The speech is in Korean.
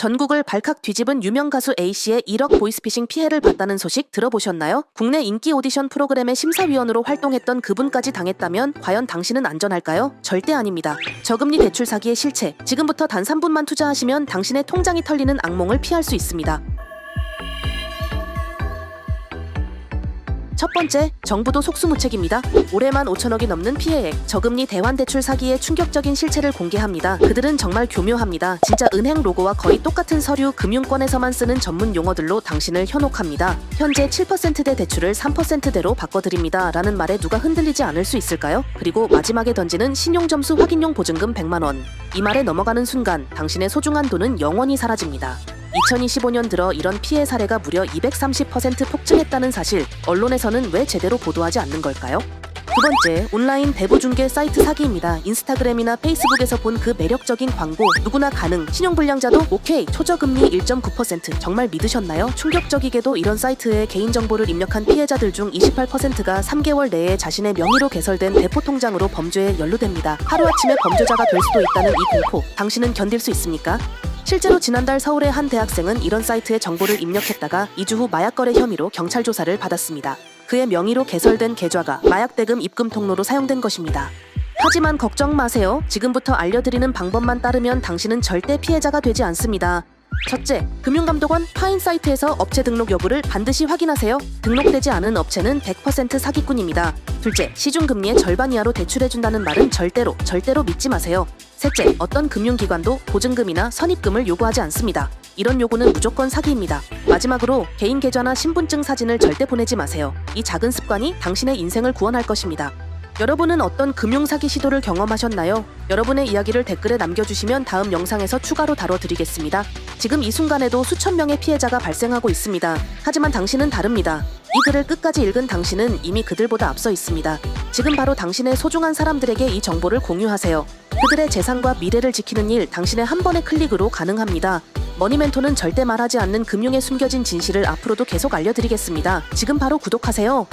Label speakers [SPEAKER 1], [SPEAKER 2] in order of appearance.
[SPEAKER 1] 전국을 발칵 뒤집은 유명 가수 A씨의 1억 보이스피싱 피해를 봤다는 소식 들어보셨나요? 국내 인기 오디션 프로그램의 심사위원으로 활동했던 그분까지 당했다면 과연 당신은 안전할까요? 절대 아닙니다. 저금리 대출 사기의 실체. 지금부터 단 3분만 투자하시면 당신의 통장이 털리는 악몽을 피할 수 있습니다. 첫 번째, 정부도 속수무책입니다. 올해만 5천억이 넘는 피해액, 저금리 대환대출 사기의 충격적인 실체를 공개합니다. 그들은 정말 교묘합니다. 진짜 은행 로고와 거의 똑같은 서류, 금융권에서만 쓰는 전문 용어들로 당신을 현혹합니다. 현재 7%대 대출을 3%대로 바꿔드립니다. 라는 말에 누가 흔들리지 않을 수 있을까요? 그리고 마지막에 던지는 신용점수 확인용 보증금 100만 원. 이 말에 넘어가는 순간 당신의 소중한 돈은 영원히 사라집니다. 2025년 들어 이런 피해 사례가 무려 230% 폭증했다는 사실, 언론에서는 왜 제대로 보도하지 않는 걸까요? 두 번째, 온라인 대부 중개 사이트 사기입니다. 인스타그램이나 페이스북에서 본 그 매력적인 광고, 누구나 가능, 신용불량자도 오케이, 초저금리 1.9% 정말 믿으셨나요? 충격적이게도 이런 사이트에 개인정보를 입력한 피해자들 중 28%가 3개월 내에 자신의 명의로 개설된 대포 통장으로 범죄에 연루됩니다. 하루아침에 범죄자가 될 수도 있다는 이 공포, 당신은 견딜 수 있습니까? 실제로 지난달 서울의 한 대학생은 이런 사이트에 정보를 입력했다가 2주 후 마약 거래 혐의로 경찰 조사를 받았습니다. 그의 명의로 개설된 계좌가 마약 대금 입금 통로로 사용된 것입니다. 하지만 걱정 마세요. 지금부터 알려드리는 방법만 따르면 당신은 절대 피해자가 되지 않습니다. 첫째, 금융감독원 파인 사이트에서 업체 등록 여부를 반드시 확인하세요. 등록되지 않은 업체는 100% 사기꾼입니다. 둘째, 시중금리의 절반 이하로 대출해준다는 말은 절대로, 절대로 믿지 마세요. 셋째, 어떤 금융기관도 보증금이나 선입금을 요구하지 않습니다. 이런 요구는 무조건 사기입니다. 마지막으로 개인 계좌나 신분증 사진을 절대 보내지 마세요. 이 작은 습관이 당신의 인생을 구원할 것입니다. 여러분은 어떤 금융 사기 시도를 경험하셨나요? 여러분의 이야기를 댓글에 남겨주시면 다음 영상에서 추가로 다뤄드리겠습니다. 지금 이 순간에도 수천 명의 피해자가 발생하고 있습니다. 하지만 당신은 다릅니다. 이 글을 끝까지 읽은 당신은 이미 그들보다 앞서 있습니다. 지금 바로 당신의 소중한 사람들에게 이 정보를 공유하세요. 그들의 재산과 미래를 지키는 일 당신의 한 번의 클릭으로 가능합니다. 머니멘토는 절대 말하지 않는 금융에 숨겨진 진실을 앞으로도 계속 알려드리겠습니다. 지금 바로 구독하세요.